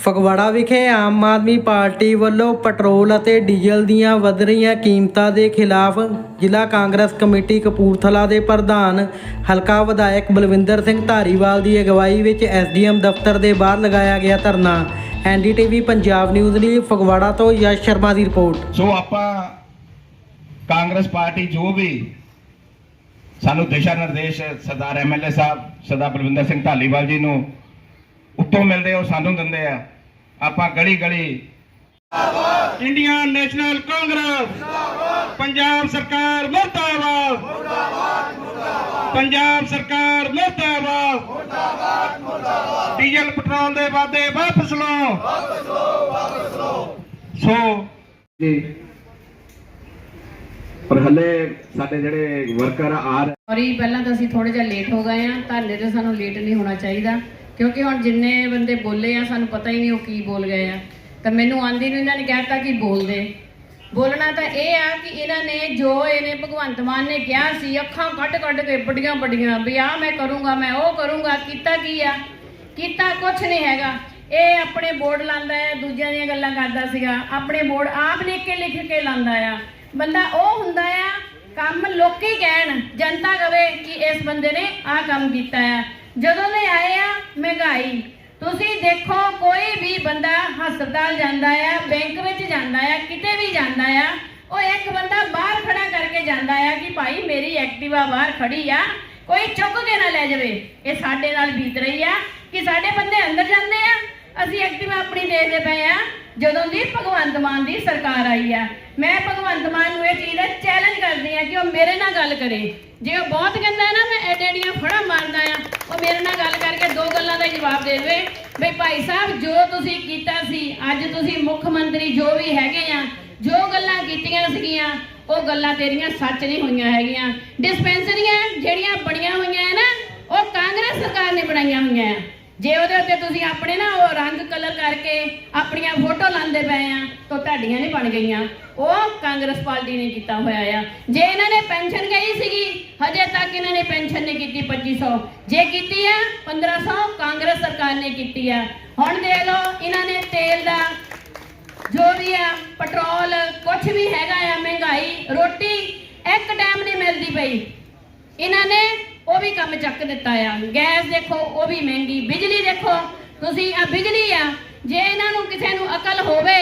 ਫਗਵਾੜਾ ਵਿਖੇ ਆਮ ਆਦਮੀ ਪਾਰਟੀ ਵੱਲੋਂ ਪੈਟਰੋਲ ਅਤੇ ਡੀਜ਼ਲ ਦੀਆਂ ਵਧ ਰਹੀਆਂ ਕੀਮਤਾਂ ਦੇ ਖਿਲਾਫ ਜ਼ਿਲ੍ਹਾ ਕਾਂਗਰਸ ਕਮੇਟੀ ਕਪੂਰਥਲਾ ਦੇ ਪ੍ਰਧਾਨ, ਹਲਕਾ ਵਿਧਾਇਕ ਬਲਵਿੰਦਰ ਸਿੰਘ ਧਾਰੀਵਾਲ ਦੀ ਅਗਵਾਈ ਵਿੱਚ ਐਸਡੀਐਮ ਦਫ਼ਤਰ ਦੇ ਬਾਹਰ ਲਗਾਇਆ ਗਿਆ ਧਰਨਾ। ਐਨਡੀਟੀਵੀ ਪੰਜਾਬ ਨਿਊਜ਼ ਲਈ ਫਗਵਾੜਾ ਤੋਂ ਯਸ਼ ਸ਼ਰਮਾ ਦੀ ਰਿਪੋਰਟ। ਸੋ ਆਪਾਂ ਕਾਂਗਰਸ ਪਾਰਟੀ ਜੋ ਵੀ ਸਾਨੂੰ ਦਿਸ਼ਾ ਨਿਰਦੇਸ਼ ਸਰਦਾਰ ਐਮਐਲਏ ਸਾਹਿਬ, ਸਰਦਾਰ ਬਲਵਿੰਦਰ ਸਿੰਘ ਧਾਲੀਵਾਲ ਜੀ ਨੂੰ ਉੱਤੋਂ ਮਿਲਦੇ ਉਹ ਸਾਨੂੰ ਦਿੰਦੇ ਆ। ਆਪਾਂ ਗਲੀ ਗਲੀ ਇੰਡੀਅਨ ਨੈਸ਼ਨਲ ਕਾਂਗਰਸ। ਪੰਜਾਬ ਸਰਕਾਰ ਮੁਰਦਾਬਾਦ। ਪੰਜਾਬ ਸਰਕਾਰ ਮੁਰਦਾਬਾਦ। ਡੀਜ਼ਲ ਪੈਟਰੋਲ ਦੇ ਵਾਅਦੇ ਵਾਪਸ ਲਓ। ਸੋ ਜੀ। ਪਰ ਹਲੇ ਸਾਡੇ ਜਿਹੜੇ ਵਰਕਰ ਆ ਰਹੇ ਸੌਰੀ ਪਹਿਲਾਂ ਤਾਂ ਅਸੀਂ ਥੋੜੇ ਜਿਹਾ ਲੇਟ ਹੋ ਗਏ ਆ ਧਰਨੇ ਤੇ ਸਾਨੂੰ ਲੇਟ ਨਹੀਂ ਹੋਣਾ ਚਾਹੀਦਾ। ਕਿਉਂਕਿ ਹੁਣ ਜਿੰਨੇ ਬੰਦੇ ਬੋਲੇ ਆ, ਸਾਨੂੰ ਪਤਾ ਹੀ ਨਹੀਂ ਉਹ ਕੀ ਬੋਲ ਗਏ ਆ। ਤਾਂ ਮੈਨੂੰ ਆਂਦੀ ਨੂੰ ਇਹਨਾਂ ਨੇ ਕਹਿਤਾ ਕਿ ਬੋਲ ਦੇ। ਬੋਲਣਾ ਤਾਂ ਇਹ ਆ ਕਿ ਇਹਨਾਂ ਨੇ ਜੋ ਇਹਨੇ ਭਗਵੰਤ ਮਾਨ ਨੇ ਕਿਹਾ ਸੀ, ਅੱਖਾਂ ਕੱਢ ਕੱਢ ਕੇ ਵੱਡੀਆਂ ਵੱਡੀਆਂ, ਵੀ ਆ ਮੈਂ ਕਰੂੰਗਾ, ਮੈਂ ਉਹ ਕਰੂੰਗਾ, ਕੀਤਾ ਕੀ ਆ? ਕੀਤਾ ਕੁਝ ਨਹੀਂ ਹੈਗਾ। ਇਹ ਆਪਣੇ ਬੋਰਡ ਲਾਂਦਾ ਹੈ, ਦੂਜਿਆਂ ਦੀਆਂ ਗੱਲਾਂ ਕਰਦਾ ਸੀਗਾ। ਆਪਣੇ ਬੋਰਡ ਆਪ ਲਿਖ ਕੇ ਲਿਖ ਕੇ ਲਾਂਦਾ ਆ। ਬੰਦਾ ਉਹ ਹੁੰਦਾ ਆ, ਕੰਮ ਲੋਕੀ ਕਹਿਣ, ਜਨਤਾ ਕਵੇ ਕਿ ਇਸ ਬੰਦੇ ਨੇ ਆਹ ਕੰਮ ਕੀਤਾ ਆ। ਜਦੋਂ ਦੇ ਆਏ ਆ, ਮਹਿੰਗਾਈ। ਤੁਸੀਂ ਦੇਖੋ, ਕੋਈ ਵੀ ਬੰਦਾ ਹਸਪਤਾਲ ਜਾਂਦਾ ਆ, ਬੈਂਕ ਵਿੱਚ ਜਾਂਦਾ ਆ, ਕਿਤੇ ਵੀ ਜਾਂਦਾ ਆ, ਉਹ ਇੱਕ ਬੰਦਾ ਬਾਹਰ ਖੜਾ ਕਰਕੇ ਜਾਂਦਾ ਆ ਕਿ ਭਾਈ ਮੇਰੀ ਐਕਟਿਵਾ ਬਾਹਰ ਖੜੀ ਆ, ਕੋਈ ਚੁੱਕ ਕੇ ਨਾ ਲੈ ਜਾਵੇ। ਇਹ ਸਾਡੇ ਨਾਲ ਬੀਤ ਰਹੀ ਆ ਕਿ ਸਾਡੇ ਬੰਦੇ ਅੰਦਰ ਜਾਂਦੇ ਆ। ਅਸੀਂ ਐਕਟਿਵਾ ਆਪਣੀ ਦੇਖਦੇ ਪਏ ਆ। ਜਦੋਂ ਦੀ ਭਗਵੰਤ ਮਾਨ ਦੀ ਸਰਕਾਰ ਆਈ ਆ, ਮੈਂ ਭਗਵੰਤ ਮਾਨ ਨੂੰ ਇਹ ਚੀਜ਼ ਦਾ ਚੈਲੰਜ ਕਰਦੀ ਆ ਕਿ ਉਹ ਮੇਰੇ ਨਾਲ ਗੱਲ ਕਰੇ। ਜੇ ਉਹ ਬਹੁਤ ਕਹਿੰਦਾ ਹੈ ਨਾ, ਮੈਂ ਐਡੇ ਐਡੀਆਂ ਫੜਾ ਮਾਰਦਾ ਆ ਉਹ ਮੇਰੇ ਨਾਲ ਗੱਲ ਕਰਕੇ ਦੋ ਗੱਲਾਂ ਦਾ ਜਵਾਬ ਦੇ ਦੇਵੇ। ਵੀ ਭਾਈ ਸਾਹਿਬ, ਜੋ ਤੁਸੀਂ ਕੀਤਾ ਸੀ, ਅੱਜ ਤੁਸੀਂ ਮੁੱਖ ਮੰਤਰੀ ਜੋ ਵੀ ਹੈਗੇ ਆ, ਜੋ ਗੱਲਾਂ ਕੀਤੀਆਂ ਸੀਗੀਆਂ, ਉਹ ਗੱਲਾਂ ਤੇਰੀਆਂ ਸੱਚ ਨਹੀਂ ਹੋਈਆਂ ਹੈਗੀਆਂ। ਡਿਸਪੈਂਸਰੀਆਂ ਜਿਹੜੀਆਂ ਬਣੀਆਂ ਹੋਈਆਂ ਹੈ ਨਾ, ਉਹ ਕਾਂਗਰਸ ਸਰਕਾਰ ਨੇ ਬਣਾਈਆਂ ਹੋਈਆਂ ਆ। ਜੇ ਉਹਦੇ ਉੱਤੇ ਤੁਸੀਂ ਆਪਣੇ ਨਾ ਉਹ ਰੰਗ ਕਲਰ ਕਰਕੇ ਆਪਣੀਆਂ ਫੋਟੋ ਲਾਉਂਦੇ ਪਏ ਆ, ਤਾਂ ਤੁਹਾਡੀਆਂ ਨਹੀਂ ਬਣ ਗਈਆਂ। ਉਹ ਕਾਂਗਰਸ ਪਾਰਟੀ ਨੇ ਕੀਤਾ ਹੋਇਆ ਆ। ਜੇ ਇਹਨਾਂ ਨੇ ਪੈਨਸ਼ਨ ਗਈ ਸੀਗੀ, ਹਜੇ ਤੱਕ ਇਹਨਾਂ ਨੇ ਪੈਨਸ਼ਨ ਨਹੀਂ ਕੀਤੀ 2500 ਜੇ ਕੀਤੀ ਆ 1500 ਕਾਂਗਰਸ ਸਰਕਾਰ ਨੇ ਕੀਤੀ ਆ। ਹੁਣ ਦੇਖ ਲਓ, ਇਹਨਾਂ ਨੇ ਤੇਲ ਦਾ ਜੋ ਵੀ ਆ, ਪੈਟਰੋਲ ਕੁਝ ਵੀ ਹੈਗਾ ਆ, ਮਹਿੰਗਾਈ, ਰੋਟੀ ਇੱਕ ਟਾਈਮ ਨਹੀਂ ਮਿਲਦੀ ਪਈ। ਇਹਨਾਂ ਨੇ ਉਹ ਵੀ ਕੰਮ ਚੱਕ ਦਿੱਤਾ ਆ। ਗੈਸ ਦੇਖੋ, ਉਹ ਵੀ ਮਹਿੰਗੀ। ਬਿਜਲੀ ਦੇਖੋ, ਤੁਸੀਂ ਆ ਬਿਜਲੀ ਆ, ਜੇ ਇਹਨਾਂ ਨੂੰ ਕਿਸੇ ਨੂੰ ਅਕਲ ਹੋਵੇ,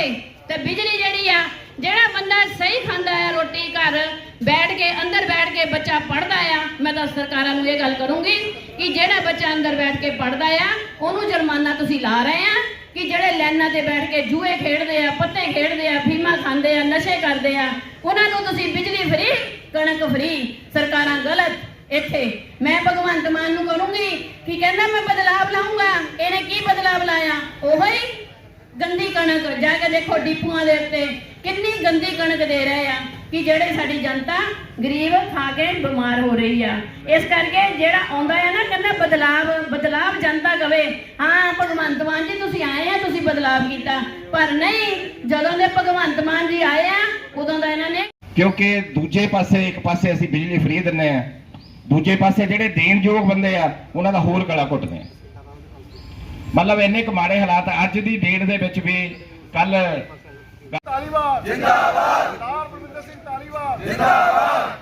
ਤੇ ਬਿਜਲੀ ਜਿਹੜੀ ਆ, ਜਿਹੜਾ ਬੰਦਾ ਸਹੀ ਖਾਂਦਾ ਆ ਰੋਟੀ ਘਰ, ਬੈਠ ਕੇ, ਅੰਦਰ ਬੈਠ ਕੇ ਬੱਚਾ ਪੜਦਾ ਆ, ਮੈਂ ਤਾਂ ਸਰਕਾਰਾਂ ਨੂੰ ਇਹ ਗੱਲ ਕਰੂੰਗੀ ਕਿ ਜਿਹੜਾ ਬੱਚਾ ਅੰਦਰ ਬੈਠ ਕੇ ਪੜਦਾ ਆ, ਉਹਨੂੰ ਜੁਰਮਾਨਾ ਤੁਸੀਂ ਲਾ ਰਹੇ ਆ ਕਿ ਜਿਹੜੇ ਲਾਈਨਾਂ ਤੇ ਬੈਠ ਕੇ ਜੂਏ ਖੇਡਦੇ ਆ, ਪੱਤੇ ਖੇਡਦੇ ਆ ਫੀਮਾ ਖਾਂਦੇ ਆ, ਨਸ਼ੇ ਕਰਦੇ ਆ, ਉਹਨਾਂ ਨੂੰ ਤੁਸੀਂ ਬਿਜਲੀ ਫਰੀ ਕਣਕ ਫਰੀ ਸਰਕਾਰਾਂ ਗਲਤ। ਇੱਥੇ। ਮੈਂ ਭਗਵੰਤ ਮਾਨ ਨੂੰ ਕਰੂੰਗੀ ਕਿ ਕਹਿੰਦਾ ਮੈਂ ਬਦਲਾਵ ਲਾਉਂਗਾ ਇਹਨੇ ਕੀ ਬਦਲਾਵ ਲਾਇਆ? ਉਹੋ ਹੀ ਗੰਦੀ ਕਣਕ। ਜਾ ਕੇ ਦੇਖੋ ਡਿਪੂਆਂ ਦੇ ਉੱਤੇ ਕਿੰਨੀ ਗੰਦੀ ਕਣਕ ਦੇ ਰਹੇ ਆ ਕਿ ਜਿਹੜੇ ਸਾਡੀ ਜਨਤਾ ਗਰੀਬ, ਖਾ ਕੇ ਬਿਮਾਰ ਹੋ ਰਹੀ ਆ। ਇਸ ਕਰਕੇ ਜਿਹੜਾ ਆਉਂਦਾ ਹੈ ਨਾ ਕਹਿੰਦਾ ਬਦਲਾਵ ਬਦਲਾਵ ਜਨਤਾ ਕਵੇ। ਹਾਂ, ਭਗਵੰਤ ਮਾਨ ਜੀ, ਤੁਸੀਂ ਆਏ ਆ, ਤੁਸੀਂ ਬਦਲਾਵ ਕੀਤਾ। ਪਰ ਨਹੀਂ, ਜਦੋਂ ਦੇ ਭਗਵੰਤ ਮਾਨ ਜੀ ਆਏ ਆ, ਉਦੋਂ ਦਾ ਇਹਨਾਂ ਨੇ ਕਿਉਂਕਿ ਦੂਜੇ ਪਾਸੇ, ਇੱਕ ਪਾਸੇ ਅਸੀਂ ਬਿਜਲੀ ਫ੍ਰੀ ਦਿੰਨੇ ਆ। ਦੂਜੇ ਪਾਸੇ ਜਿਹੜੇ ਦੇਣ ਯੋਗ ਬੰਦੇ ਆ ਉਹਨਾਂ ਦਾ ਹੋਰ ਗਲਾ ਘੁੱਟਦੇ ਆ। ਮਤਲਬ ਇੰਨੇ ਕੁ ਮਾੜੇ ਹਾਲਾਤ। ਅੱਜ ਦੀ ਡੇਟ ਦੇ ਵਿੱਚ ਵੀ ਕੱਲ ਜਿੰਦਾਬਾਦ। ਸਰਦਾਰ ਸਿੰਘ ਜਿੰਦਾਬਾਦ।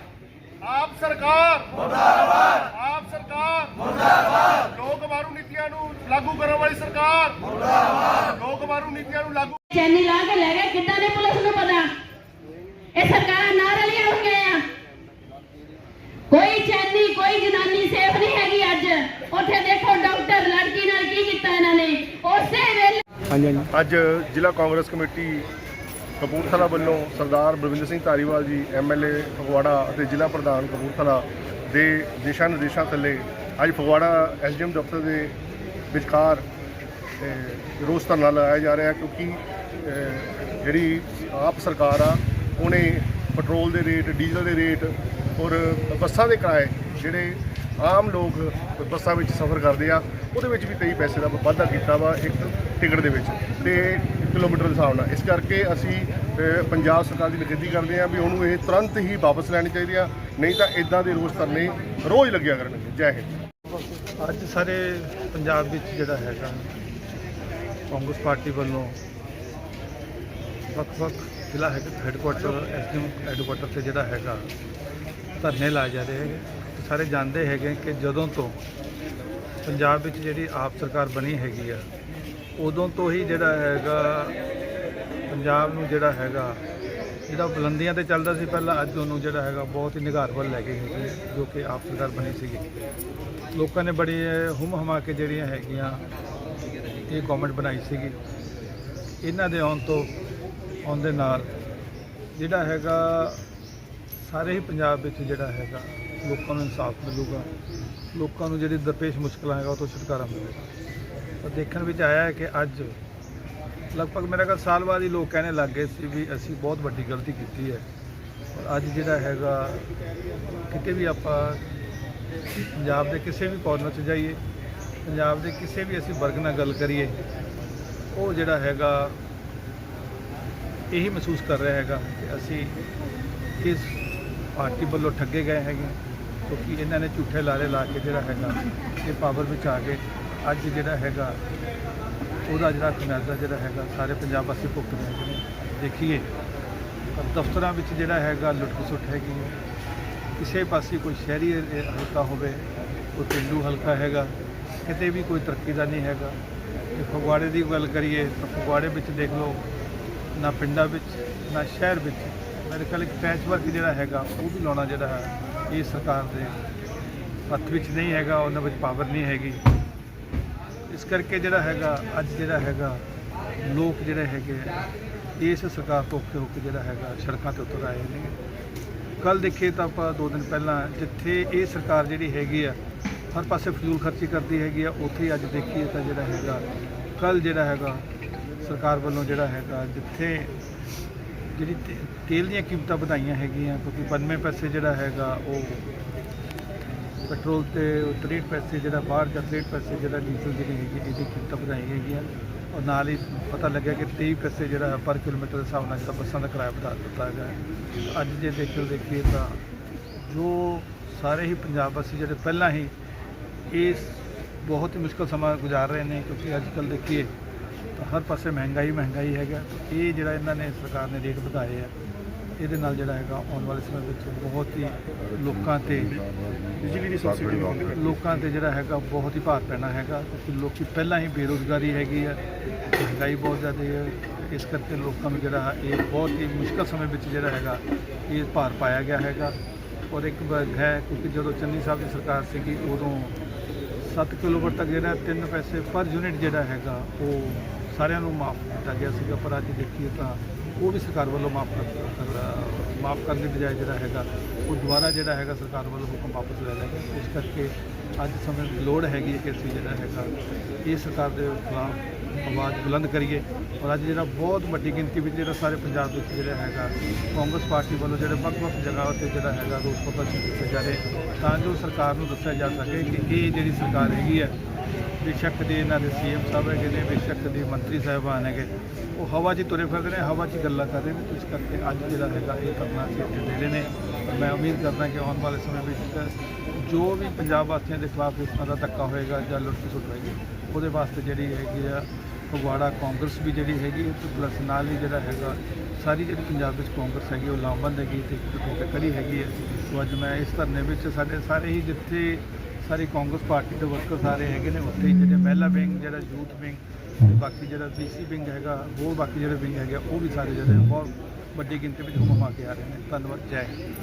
ਆਪ ਸਰਕਾਰ। ਮੁਰਦਾਬਾਦ। ਆਪ ਸਰਕਾਰ। ਮੁਰਦਾਬਾਦ। ਲੋਕ ਮਾਰੂ ਨੀਤੀਆਂ ਨੂੰ ਲਾਗੂ ਕਰਨ ਵਾਲੀ ਸਰਕਾਰ। ਮੁਰਦਾਬਾਦ। ਲੋਕ ਮਾਰੂ ਨੀਤੀਆਂ ਨੂੰ ਲਾਗੂ ਚੈਨੀ ਲਾ ਕੇ ਲੈ ਗਏ ਕਿੱਦਾਂ ਦੇ ਪੁਲਿਸ ਨੂੰ ਪਤਾ ਇਹ ਸਰਕਾਰਾਂ ਨਾਲ ਰਲੀਆਂ ਹੋਈਆਂ ਆ ਕੋਈ ਚੈਨੀ ਕੋਈ ਜਨਾਨੀ ਸੇਫ ਨਹੀਂ ਹੈਗੀ ਅੱਜ ਉੱਥੇ ਦੇਖੋ ਡਾਕਟਰ ਲੜਕੀ ਨਾਲ ਕੀ ਕੀਤਾ ਇਹਨਾਂ ਨੇ ਉਸੇ ਵੇਲੇ ਅੱਜ ਜ਼ਿਲ੍ਹਾ ਕਾਂਗਰਸ ਕਮੇਟੀ ਕਪੂਰਥਲਾ ਵੱਲੋਂ ਸਰਦਾਰ ਬਲਵਿੰਦਰ ਸਿੰਘ ਧਾਰੀਵਾਲ ਜੀ ਐਮਐਲਏ ਫਗਵਾੜਾ ਅਤੇ ਜ਼ਿਲ੍ਹਾ ਪ੍ਰਧਾਨ ਕਪੂਰਥਲਾ ਦੇ ਦਿਸ਼ਾ ਨਿਰਦੇਸ਼ਾਂ ਥੱਲੇ ਅੱਜ ਫਗਵਾੜਾ ਐਸਡੀਐਮ ਦਫ਼ਤਰ ਦੇ ਵਿਚਕਾਰ ਰੋਸ ਧਰਨਾ ਲਾਇਆ ਜਾ ਰਿਹਾ ਕਿਉਂਕਿ ਜਿਹੜੀ ਆਪ ਸਰਕਾਰ ਆ, ਉਹਨੇ ਪੈਟਰੋਲ ਦੇ ਰੇਟ, ਡੀਜ਼ਲ ਦੇ ਰੇਟ ਔਰ ਬੱਸਾਂ ਦੇ ਕਿਰਾਏ ਜਿਹੜੇ ਆਮ ਲੋਕ ਬੱਸਾਂ ਵਿੱਚ ਸਫ਼ਰ ਕਰਦੇ ਆ, ਉਹਦੇ ਵਿੱਚ ਵੀ 23 ਪੈਸੇ ਦਾ ਵਾਧਾ ਕੀਤਾ ਵਾ। ਇੱਕ ਟਿਕਟ ਦੇ ਵਿੱਚ ਤੇ ਕਿਲੋਮੀਟਰ ਦੇ ਹਿਸਾਬ ਨਾਲ। ਇਸ ਕਰਕੇ ਅਸੀਂ ਪੰਜਾਬ ਸਰਕਾਰ ਦੀ ਨਿਖੇਧੀ ਕਰਦੇ ਹਾਂ ਵੀ ਉਹਨੂੰ ਇਹ ਤੁਰੰਤ ਹੀ ਵਾਪਸ ਲੈਣੀ ਚਾਹੀਦੀ ਆ, ਨਹੀਂ ਤਾਂ ਇਦਾਂ ਦੇ ਰੋਸ ਧਰਨੇ ਰੋਜ਼ ਲੱਗਿਆ ਕਰਨਗੇ। ਜੈ ਹਿੰਦ। ਅੱਜ ਸਾਰੇ ਪੰਜਾਬ ਵਿੱਚ ਜਿਹੜਾ ਹੈਗਾ, ਕਾਂਗਰਸ ਪਾਰਟੀ ਵੱਲੋਂ ਵੱਖ-ਵੱਖ ਜ਼ਿਲ੍ਹਾ ਹੈਡ- ਹੈੱਡਕੁਆਟਰ ਐਸਡੀਐਮ ਹੈੱਡਕੁਆਟਰ ਤੇ ਜਿਹੜਾ ਹੈਗਾ ਧਰਨੇ ਲਾਏ ਜਾ ਰਹੇ ਹੈਗੇ। ਤੇ ਸਾਰੇ ਜਾਣਦੇ ਹੈਗੇ ਕਿ ਜਦੋਂ ਤੋਂ ਪੰਜਾਬ ਵਿੱਚ ਜਿਹੜੀ ਆਪ ਸਰਕਾਰ ਬਣੀ ਹੈਗੀ ਆ ਉਦੋਂ ਤੋਂ ਹੀ ਜਿਹੜਾ ਹੈਗਾ, ਪੰਜਾਬ ਨੂੰ ਜਿਹੜਾ ਹੈਗਾ, ਜਿਹੜਾ ਬੁਲੰਦੀਆਂ ਤੇ ਚੱਲਦਾ ਸੀ ਪਹਿਲਾਂ, ਅੱਜ ਉਹਨੂੰ ਜਿਹੜਾ ਹੈਗਾ ਬਹੁਤ ਹੀ ਨਿਘਾਰ ਵੱਲ ਲੈ ਕੇ ਗਈ ਸੀ, ਜੋ ਕਿ ਆਪ ਸਰਕਾਰ ਬਣੀ ਸੀਗੀ ਲੋਕਾਂ ਨੇ ਬੜੀ ਹੁਮ ਹਮਾ ਕੇ ਜਿਹੜੀਆਂ ਹੈਗੀਆਂ, ਇਹ ਗਵਰਨਮੈਂਟ ਬਣਾਈ ਸੀਗੀ ਇਹਨਾਂ ਦੇ ਆਉਣ ਤੋਂ, ਆਉਣ ਦੇ ਨਾਲ ਜਿਹੜਾ ਹੈਗਾ, ਸਾਰੇ ਹੀ ਪੰਜਾਬ ਵਿੱਚ ਜਿਹੜਾ ਹੈਗਾ, ਲੋਕਾਂ ਨੂੰ ਇਨਸਾਫ ਮਿਲੂਗਾ। ਲੋਕਾਂ ਨੂੰ ਜਿਹੜੀ ਦਰਪੇਸ਼ ਮੁਸ਼ਕਲਾਂ ਹੈਗਾ, ਉਹ ਤੋਂ ਛੁਟਕਾਰਾ ਮਿਲੇਗਾ। ਤਾਂ ਦੇਖਣ ਵਿੱਚ ਆਇਆ ਹੈ ਕਿ ਅੱਜ ਲਗਭਗ ਮੇਰਾ ਖਿਆਲ ਸਾਲ ਬਾਅਦ ਹੀ ਲੋਕ ਕਹਿਣੇ ਲੱਗ ਗਏ ਸੀ ਵੀ ਅਸੀਂ ਬਹੁਤ ਵੱਡੀ ਗਲਤੀ ਕੀਤੀ ਹੈ। ਔਰ ਅੱਜ ਜਿਹੜਾ ਹੈਗਾ, ਕਿਤੇ ਵੀ ਆਪਾਂ ਪੰਜਾਬ ਦੇ ਕਿਸੇ ਵੀ ਕੋਰਨਰ 'ਚ ਜਾਈਏ, ਪੰਜਾਬ ਦੇ ਕਿਸੇ ਵੀ ਅਸੀਂ ਵਰਗ ਨਾਲ ਗੱਲ ਕਰੀਏ, ਉਹ ਜਿਹੜਾ ਹੈਗਾ ਇਹੀ ਮਹਿਸੂਸ ਕਰ ਰਿਹਾ ਹੈਗਾ ਕਿ ਅਸੀਂ ਇਸ ਪਾਰਟੀ ਵੱਲੋਂ ਠੱਗੇ ਗਏ ਹੈਗੇ, ਕਿਉਂਕਿ ਇਹਨਾਂ ਨੇ ਝੂਠੇ ਲਾਰੇ ਲਾ ਕੇ ਜਿਹੜਾ ਹੈਗਾ, ਇਹ ਪਾਵਰ ਵਿੱਚ ਆ ਕੇ ਅੱਜ ਜਿਹੜਾ ਹੈਗਾ, ਉਹਦਾ ਜਿਹੜਾ ਖਮਿਆਜ਼ਾ ਜਿਹੜਾ ਹੈਗਾ, ਸਾਰੇ ਪੰਜਾਬ ਵਾਸੀ ਭੁਗਤ ਰਹੇ ਹੈਗੇ ਨੇ। ਦੇਖੀਏ ਪਰ ਦਫ਼ਤਰਾਂ ਵਿੱਚ ਜਿਹੜਾ ਹੈਗਾ ਲੁੱਟ ਖਸੁੱਟ ਹੈਗੀ ਹੈ। ਕਿਸੇ ਪਾਸੇ ਕੋਈ ਸ਼ਹਿਰੀ ਹਲਕਾ ਹੋਵੇ, ਕੋਈ ਪਿੰਡੂ ਹਲਕਾ ਹੈਗਾ, ਕਿਤੇ ਵੀ ਕੋਈ ਤਰੱਕੀ ਦਾ ਨਹੀਂ ਹੈਗਾ। ਜੇ ਫਗਵਾੜੇ ਦੀ ਗੱਲ ਕਰੀਏ, ਤਾਂ ਫਗਵਾੜੇ ਵਿੱਚ ਦੇਖ ਲਓ, ਨਾ ਪਿੰਡਾਂ ਵਿੱਚ, ਨਾ ਸ਼ਹਿਰ ਵਿੱਚ, ਮੇਰੇ ਖਿਆਲ ਇੱਕ ਪੈਚ ਵਰਕ ਜਿਹੜਾ ਹੈਗਾ, ਉਹ ਵੀ ਲਾਉਣਾ ਜਿਹੜਾ ਹੈ, ਇਹ ਸਰਕਾਰ ਦੇ ਹੱਥ ਵਿੱਚ ਨਹੀਂ ਹੈਗਾ, ਉਹਨਾਂ ਵਿੱਚ ਪਾਵਰ ਨਹੀਂ ਹੈਗੀ। ਇਸ ਕਰਕੇ ਜਿਹੜਾ ਹੈਗਾ, ਅੱਜ ਜਿਹੜਾ ਹੈਗਾ, ਲੋਕ ਜਿਹੜੇ ਹੈਗੇ ਇਸ ਸਰਕਾਰ ਤੋਂ ਔਖੇ ਹੋ ਕੇ ਜਿਹੜਾ ਹੈਗਾ, ਸੜਕਾਂ ਤੇ ਉਤਰ ਆਏ ਨੇ। ਕੱਲ ਦੇਖੇ ਤਾਂ ਆਪਾਂ ਦੋ ਦਿਨ ਪਹਿਲਾਂ ਜਿੱਥੇ ਇਹ ਸਰਕਾਰ ਜਿਹੜੀ ਹੈਗੀ ਆ, ਹਰ ਪਾਸੇ ਫਜ਼ੂਲ ਖਰਚੀ ਕਰਦੀ ਹੈਗੀ ਆ, ਉੱਥੇ ਹੀ ਅੱਜ ਦੇਖੀਏ ਤਾਂ ਜਿਹੜਾ ਹੈਗਾ ਕੱਲ ਜਿਹੜਾ ਹੈਗਾ, ਸਰਕਾਰ ਵੱਲੋਂ ਜਿਹੜਾ ਹੈਗਾ, ਜਿੱਥੇ ਜਿਹੜੀ ਤੇਲ ਦੀਆਂ ਕੀਮਤਾਂ ਵਧਾਈਆਂ ਹੈਗੀਆਂ, ਕਿਉਂਕਿ 92 ਪੈਸੇ ਜਿਹੜਾ ਹੈਗਾ, ਉਹ ਪੈਟਰੋਲ ਤੇ 63 ਪੈਸੇ ਜਿਹੜਾ ਬਾਹਰ ਜਾਂ 63 ਪੈਸੇ ਜਿਹੜਾ ਡੀਜ਼ਲ ਜਿਹੜੀ ਹੈਗੀ ਇਹਦੀ ਕੀਮਤਾਂ ਵਧਾਈ ਹੈਗੀਆਂ ਔਰ ਨਾਲ ਹੀ ਪਤਾ ਲੱਗਿਆ ਕਿ 23 ਪੈਸੇ ਜਿਹੜਾ ਪਰ ਕਿਲੋਮੀਟਰ ਦੇ ਹਿਸਾਬ ਨਾਲ ਜਿਹੜਾ ਬੱਸਾਂ ਦਾ ਕਿਰਾਇਆ ਵਧਾ ਦਿੱਤਾ ਗਿਆ ਅੱਜ ਜੇ ਦੇਖੋ, ਦੇਖੀਏ ਤਾਂ ਜੋ ਸਾਰੇ ਹੀ ਪੰਜਾਬ ਵਾਸੀ ਜਿਹੜੇ ਪਹਿਲਾਂ ਹੀ ਇਸ ਬਹੁਤ ਹੀ ਮੁਸ਼ਕਲ ਸਮਾਂ ਗੁਜ਼ਾਰ ਰਹੇ ਨੇ, ਕਿਉਂਕਿ ਅੱਜ ਕੱਲ੍ਹ ਦੇਖੀਏ ਤਾਂ ਹਰ ਪਾਸੇ ਮਹਿੰਗਾਈ ਮਹਿੰਗਾਈ ਹੈਗਾ। ਇਹ ਜਿਹੜਾ ਇਹਨਾਂ ਨੇ ਸਰਕਾਰ ਨੇ ਰੇਟ ਵਧਾਏ ਆ ਇਹਦੇ ਨਾਲ ਜਿਹੜਾ ਹੈਗਾ ਆਉਣ ਵਾਲੇ ਸਮੇਂ ਵਿੱਚ ਬਹੁਤ ਹੀ ਲੋਕਾਂ ਤੇ ਬਿਜਲੀ ਦੀ ਸਬਸਿਡੀ ਬੰਦ ਕਰ ਲੋਕਾਂ ਤੇ ਜਿਹੜਾ ਹੈਗਾ ਬਹੁਤ ਹੀ ਭਾਰ ਪੈਣਾ ਹੈਗਾ ਕਿਉਂਕਿ ਲੋਕੀ ਪਹਿਲਾਂ ਹੀ ਬੇਰੁਜ਼ਗਾਰੀ ਹੈਗੀ ਹੈ ਮਹਿੰਗਾਈ ਬਹੁਤ ਜ਼ਿਆਦਾ ਹੈ। ਇਸ ਕਰਕੇ ਲੋਕਾਂ ਨੂੰ ਜਿਹੜਾ ਇਹ ਬਹੁਤ ਹੀ ਮੁਸ਼ਕਲ ਸਮੇਂ ਵਿੱਚ ਜਿਹੜਾ ਹੈਗਾ ਇਹ ਭਾਰ ਪਾਇਆ ਗਿਆ ਹੈਗਾ। ਔਰ ਇੱਕ ਗੱਲ ਹੈ ਕਿਉਂਕਿ ਜਦੋਂ ਚੰਨੀ ਸਾਹਿਬ ਦੀ ਸਰਕਾਰ ਸੀਗੀ ਉਦੋਂ 7 ਕਿਲੋਵਾਟ ਤੱਕ ਜਿਹੜਾ 3 ਪੈਸੇ ਪਰ ਯੂਨਿਟ ਜਿਹੜਾ ਹੈਗਾ ਉਹ ਸਾਰਿਆਂ ਨੂੰ ਮਾਫ ਕੀਤਾ ਗਿਆ ਸੀਗਾ। ਪਰ ਅੱਜ ਦੇਖੀਏ ਤਾਂ ਉਹ ਵੀ ਸਰਕਾਰ ਵੱਲੋਂ ਮਾਫ ਕਰ ਮਾਫ ਕਰਨ ਦੀ ਬਜਾਏ ਜਿਹੜਾ ਹੈਗਾ, ਉਹ ਦੁਬਾਰਾ ਜਿਹੜਾ ਹੈਗਾ ਸਰਕਾਰ ਵੱਲੋਂ ਹੁਕਮ ਵਾਪਸ ਲੈ ਲਿਆ ਗਿਆ। ਇਸ ਕਰਕੇ ਅੱਜ ਸਮੇਂ ਦੀ ਲੋੜ ਹੈਗੀ ਹੈ ਕਿ ਅਸੀਂ ਜਿਹੜਾ ਹੈਗਾ, ਇਹ ਸਰਕਾਰ ਦੇ ਖਿਲਾਫ ਆਵਾਜ਼ ਬੁਲੰਦ ਕਰੀਏ। ਔਰ ਅੱਜ ਜਿਹੜਾ ਬਹੁਤ ਵੱਡੀ ਗਿਣਤੀ ਵਿੱਚ ਜਿਹੜਾ ਸਾਰੇ ਪੰਜਾਬ ਦੇ ਵਿੱਚ ਜਿਹੜਾ ਹੈਗਾ, ਕਾਂਗਰਸ ਪਾਰਟੀ ਵੱਲੋਂ ਜਿਹੜੇ ਵੱਖ-ਵੱਖ ਜਗ੍ਹਾ ਤੇ ਜਿਹੜਾ ਹੈਗਾ ਰੋਸ ਪ੍ਰਦਰਸ਼ਨ ਕੀਤੇ ਜਾ ਰਹੇ, ਤਾਂ ਜੋ ਸਰਕਾਰ ਨੂੰ ਦੱਸਿਆ ਜਾ ਸਕੇ ਕਿ ਇਹ ਜਿਹੜੀ ਸਰਕਾਰ ਹੈਗੀ ਹੈ ਬੇਸ਼ੱਕ ਦੇ ਇਹਨਾਂ ਦੇ ਸੀਐਮ ਸਾਹਿਬ ਹੈਗੇ ਨੇ, ਬੇਸ਼ੱਕ ਦੇ ਮੰਤਰੀ ਸਾਹਿਬਾਨ ਹੈਗੇ। ਉਹ ਹਵਾ 'ਚ ਤੁਰੇ ਫਿਰਦੇ ਨੇ, ਹਵਾ 'ਚ ਗੱਲਾਂ ਕਰਦੇ ਨੇ। ਇਸ ਕਰਕੇ ਅੱਜ ਜਿਹੜਾ ਹੈਗਾ ਇਹ ਕਰਨਾ ਅਸੀਂ ਇੱਥੇ ਦੇ ਨੇ। ਮੈਂ ਉਮੀਦ ਕਰਦਾ ਕਿ ਆਉਣ ਵਾਲੇ ਸਮੇਂ ਵਿੱਚ ਜੋ ਵੀ ਪੰਜਾਬ ਵਾਸੀਆਂ ਦੇ ਖਿਲਾਫ ਇਸ ਤਰ੍ਹਾਂ ਦਾ ਧੱਕਾ ਹੋਏਗਾ ਜਾਂ ਲੁੱਟ ਖਸੁੱਟ ਹੋਏਗੀ, ਉਹਦੇ ਵਾਸਤੇ ਜਿਹੜੀ ਹੈਗੀ ਆ ਫਗਵਾੜਾ ਕਾਂਗਰਸ ਵੀ ਜਿਹੜੀ ਹੈਗੀ ਤੇ ਪਲੱਸ ਨਾਲ ਹੀ ਜਿਹੜਾ ਹੈਗਾ ਸਾਰੀ ਜਿਹੜੀ ਪੰਜਾਬ ਵਿੱਚ ਕਾਂਗਰਸ ਹੈਗੀ, ਉਹ ਲਾਮਬੰਦ ਹੈਗੀ ਤੇ ਇੱਕ ਖੜੀ ਹੈਗੀ ਹੈ। ਸੋ ਅੱਜ ਮੈਂ ਇਸ ਧਰਨੇ ਵਿੱਚ ਸਾਡੇ ਸਾਰੇ ਹੀ ਜਿੱਥੇ ਸਾਰੀ ਕਾਂਗਰਸ ਪਾਰਟੀ ਦੇ ਵਰਕਰ ਸਾਰੇ ਹੈਗੇ ਨੇ ਉੱਥੇ ਹੀ, ਜਿਹੜੇ ਮਹਿਲਾ ਵਿੰਗ, ਜਿਹੜਾ ਯੂਥ ਵਿੰਗ ਤੇ ਬਾਕੀ ਜਿਹੜਾ ਬੀਸੀ ਵਿੰਗ ਹੈਗਾ, ਹੋਰ ਬਾਕੀ ਜਿਹੜੇ ਵਿੰਗ ਹੈਗੇ ਉਹ ਵੀ ਸਾਰੇ ਜਿਹੜੇ ਬਹੁਤ ਵੱਡੀ ਗਿਣਤੀ ਵਿੱਚ ਹੁਕਮ ਆ ਕੇ ਆ ਰਹੇ ਨੇ। ਧੰਨਵਾਦ, ਜੈ ਹਿੰਦ।